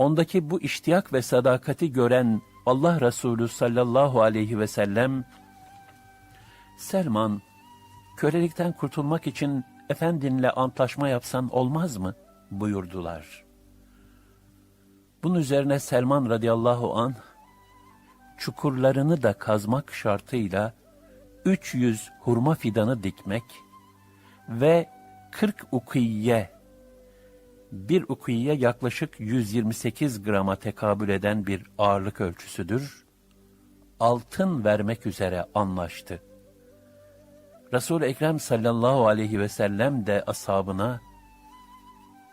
ondaki bu iştiyak ve sadakati gören Allah Resulü sallallahu aleyhi ve sellem, Selman, kölelikten kurtulmak için efendinle antlaşma yapsan olmaz mı? buyurdular. Bunun üzerine Selman radıyallahu an çukurlarını da kazmak şartıyla 300 hurma fidanı dikmek ve 40 ukiye bir ukiye yaklaşık 128 grama tekabül eden bir ağırlık ölçüsüdür. Altın vermek üzere anlaştı. Resul-i Ekrem sallallahu aleyhi ve sellem de ashabına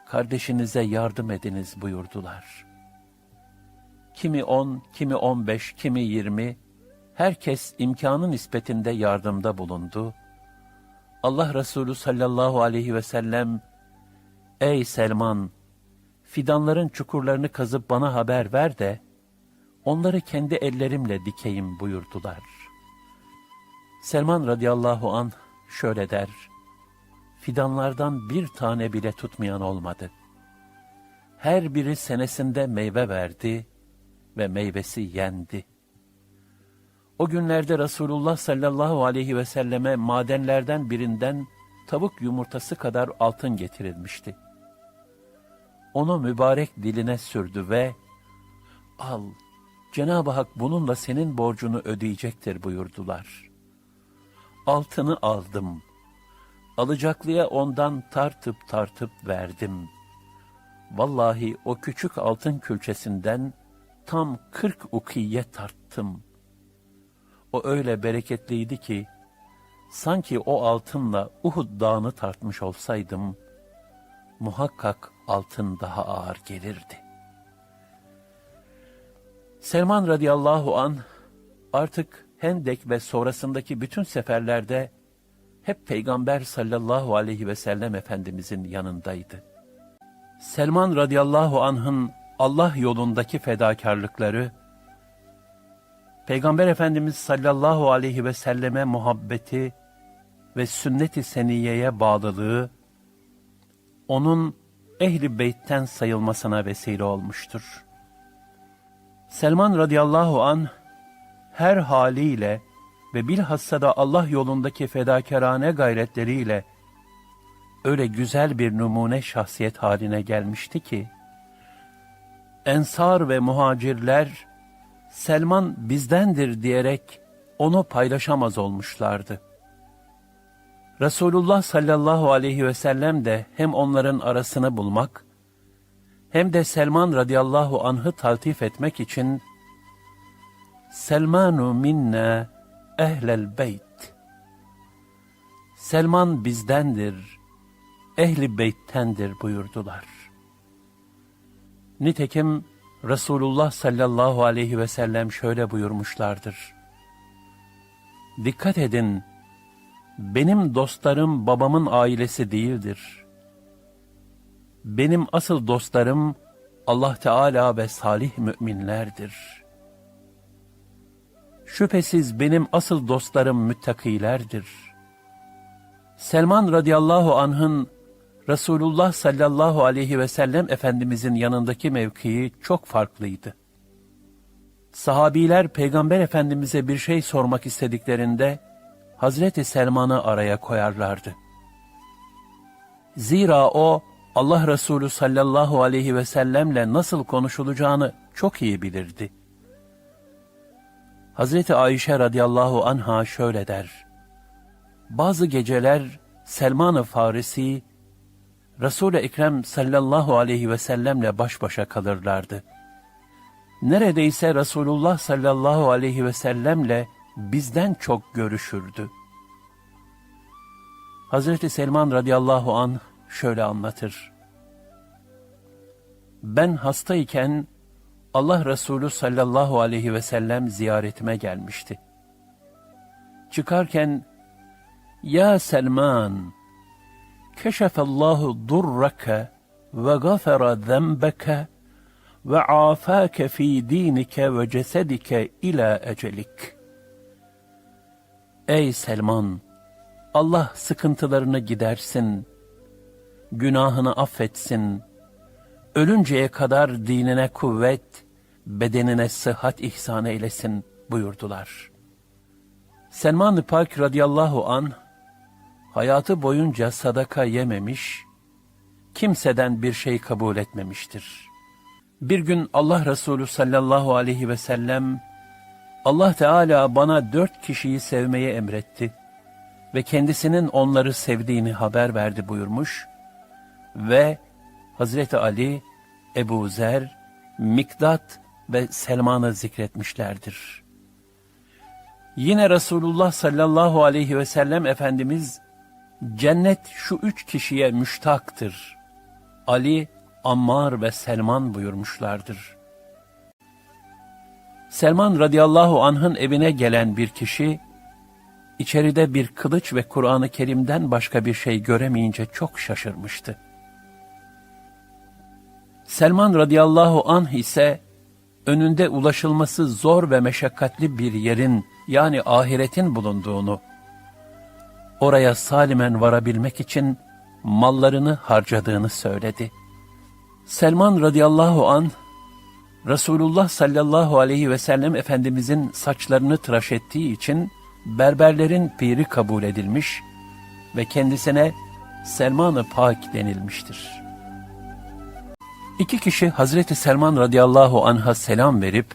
kardeşinize yardım ediniz buyurdular. Kimi on, kimi on beş, kimi yirmi, herkes imkanı nispetinde yardımda bulundu. Allah Resulü sallallahu aleyhi ve sellem, Ey Selman! Fidanların çukurlarını kazıp bana haber ver de, onları kendi ellerimle dikeyim buyurdular. Selman radıyallahu an şöyle der, fidanlardan bir tane bile tutmayan olmadı. Her biri senesinde meyve verdi ve meyvesi yendi. O günlerde Resulullah sallallahu aleyhi ve selleme madenlerden birinden tavuk yumurtası kadar altın getirilmişti. Onu mübarek diline sürdü ve al Cenab-ı Hak bununla senin borcunu ödeyecektir buyurdular. Altını aldım. Alacaklıya ondan tartıp tartıp verdim. Vallahi o küçük altın külçesinden tam kırk ukiye tarttım. O öyle bereketliydi ki, sanki o altınla Uhud dağını tartmış olsaydım, muhakkak altın daha ağır gelirdi. Selman radıyallahu an artık Hendek ve sonrasındaki bütün seferlerde hep Peygamber sallallahu aleyhi ve sellem Efendimizin yanındaydı. Selman radıyallahu anh'ın Allah yolundaki fedakarlıkları, Peygamber Efendimiz sallallahu aleyhi ve selleme muhabbeti ve sünnet-i seniyeye bağlılığı, onun ehli beytten sayılmasına vesile olmuştur. Selman radıyallahu an her haliyle ve bilhassa da Allah yolundaki fedakarane gayretleriyle öyle güzel bir numune şahsiyet haline gelmişti ki, Ensar ve muhacirler, Selman bizdendir diyerek onu paylaşamaz olmuşlardı. Resulullah sallallahu aleyhi ve sellem de hem onların arasını bulmak, hem de Selman radıyallahu anh'ı taltif etmek için Selmanu minna ehlel beyt. Selman bizdendir, ehli beyttendir buyurdular. Nitekim Resulullah sallallahu aleyhi ve sellem şöyle buyurmuşlardır. Dikkat edin, benim dostlarım babamın ailesi değildir. Benim asıl dostlarım Allah Teala ve salih müminlerdir. Şüphesiz benim asıl dostlarım müttakilerdir. Selman radıyallahu anh'ın Resulullah sallallahu aleyhi ve sellem Efendimizin yanındaki mevkii çok farklıydı. Sahabiler Peygamber Efendimiz'e bir şey sormak istediklerinde Hazreti Selman'ı araya koyarlardı. Zira o Allah Resulü sallallahu aleyhi ve sellemle nasıl konuşulacağını çok iyi bilirdi. Hazreti Ayşe radıyallahu anha şöyle der. Bazı geceler Selman-ı Farisi Resul-i Ekrem sallallahu aleyhi ve sellemle baş başa kalırlardı. Neredeyse Resulullah sallallahu aleyhi ve sellemle bizden çok görüşürdü. Hazreti Selman radıyallahu an şöyle anlatır. Ben hastayken Allah Resulü sallallahu aleyhi ve sellem ziyaretime gelmişti. Çıkarken, Ya Selman, keşefallahu durraka ve gafara zenbeke ve afake fi dinike ve cesedike ila ecelik. Ey Selman! Allah sıkıntılarını gidersin, günahını affetsin, ölünceye kadar dinine kuvvet, bedenine sıhhat ihsan eylesin buyurdular. Selman-ı Pak radıyallahu an hayatı boyunca sadaka yememiş, kimseden bir şey kabul etmemiştir. Bir gün Allah Resulü sallallahu aleyhi ve sellem, Allah Teala bana dört kişiyi sevmeye emretti ve kendisinin onları sevdiğini haber verdi buyurmuş ve Hazreti Ali, Ebu Zer, Mikdat ve Selman'ı zikretmişlerdir. Yine Resulullah sallallahu aleyhi ve sellem Efendimiz, cennet şu üç kişiye müştaktır. Ali, Ammar ve Selman buyurmuşlardır. Selman radıyallahu anh'ın evine gelen bir kişi, içeride bir kılıç ve Kur'an-ı Kerim'den başka bir şey göremeyince çok şaşırmıştı. Selman radıyallahu anh ise, önünde ulaşılması zor ve meşakkatli bir yerin, yani ahiretin bulunduğunu, oraya salimen varabilmek için mallarını harcadığını söyledi. Selman radıyallahu an Resulullah sallallahu aleyhi ve sellem Efendimizin saçlarını tıraş ettiği için berberlerin piri kabul edilmiş ve kendisine Selman-ı Pak denilmiştir. İki kişi Hazreti Selman radıyallahu anh'a selam verip,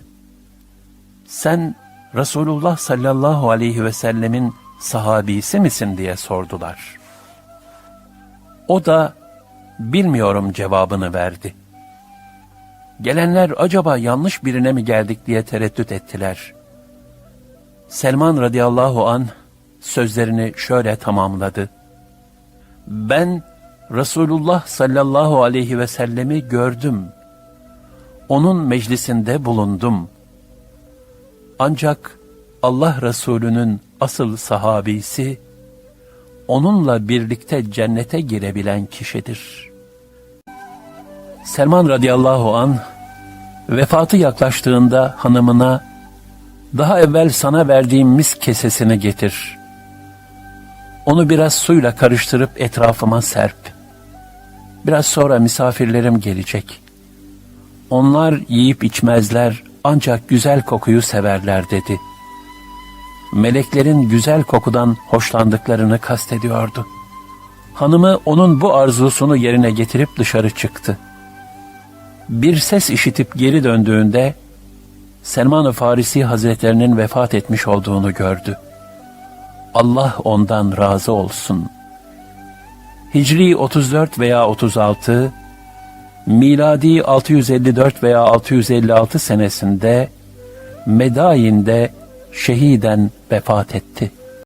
sen Resulullah sallallahu aleyhi ve sellemin sahabisi misin diye sordular. O da bilmiyorum cevabını verdi. Gelenler acaba yanlış birine mi geldik diye tereddüt ettiler. Selman radıyallahu an sözlerini şöyle tamamladı. Ben Resulullah sallallahu aleyhi ve sellemi gördüm. Onun meclisinde bulundum. Ancak Allah Resulü'nün asıl sahabisi, onunla birlikte cennete girebilen kişidir. Selman radıyallahu an vefatı yaklaştığında hanımına daha evvel sana verdiğim mis kesesini getir. Onu biraz suyla karıştırıp etrafıma serp. Biraz sonra misafirlerim gelecek. Onlar yiyip içmezler ancak güzel kokuyu severler dedi. Meleklerin güzel kokudan hoşlandıklarını kastediyordu. Hanımı onun bu arzusunu yerine getirip dışarı çıktı. Bir ses işitip geri döndüğünde Selman-ı Farisi Hazretlerinin vefat etmiş olduğunu gördü. Allah ondan razı olsun. Hicri 34 veya 36, miladi 654 veya 656 senesinde Medayin'de şehiden vefat etti.''